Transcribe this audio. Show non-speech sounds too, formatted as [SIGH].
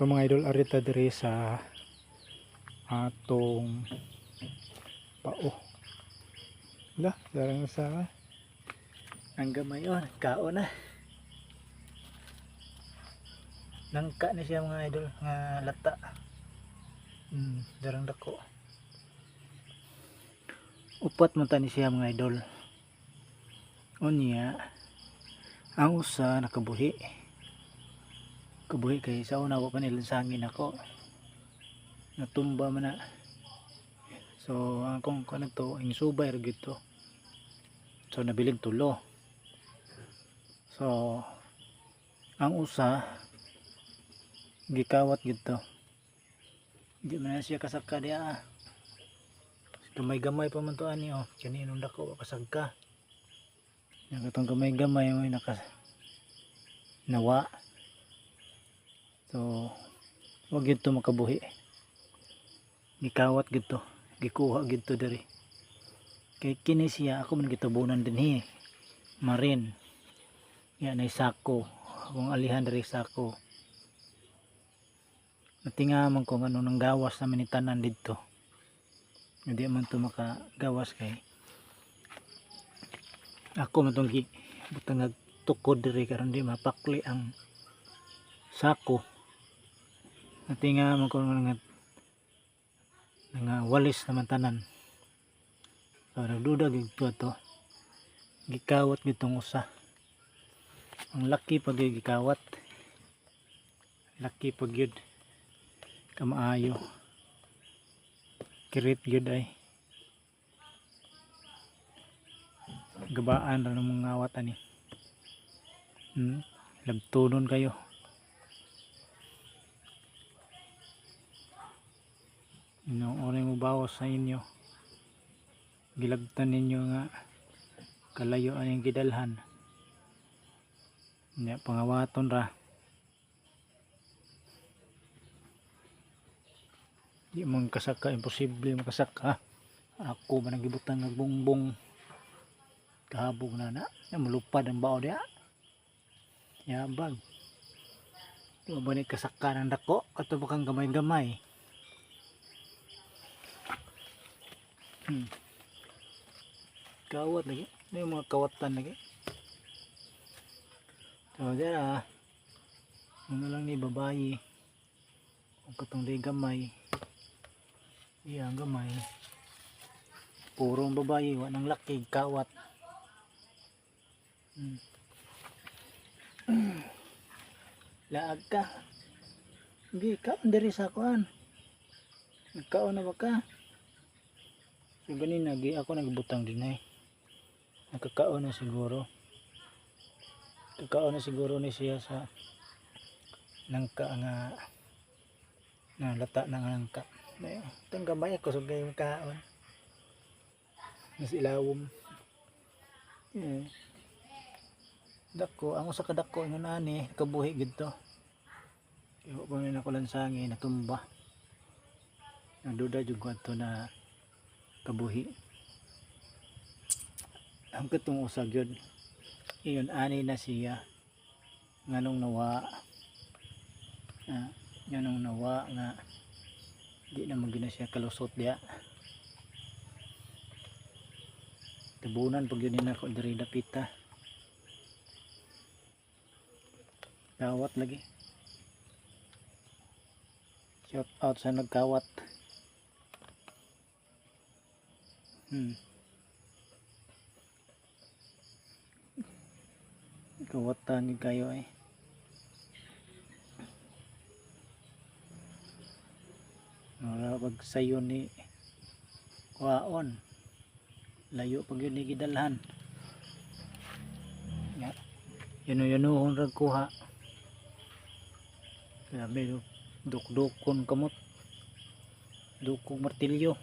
So mga idol arita diri sa atong pao. La, darang sa ang gamay oh, kao na. Nangka ni siya mga idol nga lata. Hmm, darang dako. Upat man ta ni siya mga idol. Unya, ang usa nakabuhi kabuhi kay sa una wa pa nilansangin ako. Natumba man na. So ang kung kano to ang subay ra gito. So nabiling tulo. So ang usa gikawat gito. Di man siya kasaka diya gamay-gamay pa man to ani oh. Kaninong dako kasagka. Yung katong gamay-gamay may naka nawa So, wag yun to makabuhi. Gikawat gito. Gikuha gito dari. Kay kini siya, ako man gitabunan din hi. Marin. Yan ay sako. Kung alihan dari sako. Natingaman kung ano nang gawas namin ni tanan dito. Hindi man to makagawas kay. Ako man itong gi. Butang nagtukod diri karon di mapakli ang sako natinga man ko nga nga walis naman tanan. So nagduda gid to to gikawat gitong usa. Ang laki pag gikawat. Laki pag yun kamaayo. Kirit yun ay. Gabaan ra ng mga awat ani hmm? labtunon kayo Inong oray mo sa inyo. Gilabtan ninyo nga kalayo ang gidalhan. Nya pangawaton ra. Di man kasaka imposible makasaka. Ako man nagibutan nga bongbong kahabog na na. Malupad ang bao dia. Yabag. Di ba ni kasaka ng dako? Ato bakang gamay-gamay. Hmm. Kawat lagi. Yung mga kawatan lagi? So, dyan ah. Ano lang ni babae. Kung katong di gamay. Iya, gamay. Purong babae. Wanang laki. Kawat. Hmm. [CLEARS THROAT] Laag ka. Hindi, kaon diri sa kuan. Nagkaon na ba ka? So ganun nagi ako nagbutang din eh. Nakakaon na siguro. Kakaon na siguro ni siya sa nangka nga na lata ng nangka. Itong gamay ako sa gayong kaon. Mas ilawom. Yeah. Dako, ang usa ka dako nga nani, kabuhi gid to. Iwa pa man ako lansangi natumba. Naduda jud ko na kabuhi. Ang katong usag yun iyon ani na siya. Nganong nawa ah, nganong nawa nga di na magina siya kalusot diya. Tabunan pag yun na ako diri dapita. Kawat lagi. Shout out sa nagkawat Hmm. Kawatan kayo eh. Wala pag sayo ni waon. Layo pag yun ni gidalhan. Ya. Yun yun yun rag kuha. Sabi dukdukon kamot. Dukong martilyo.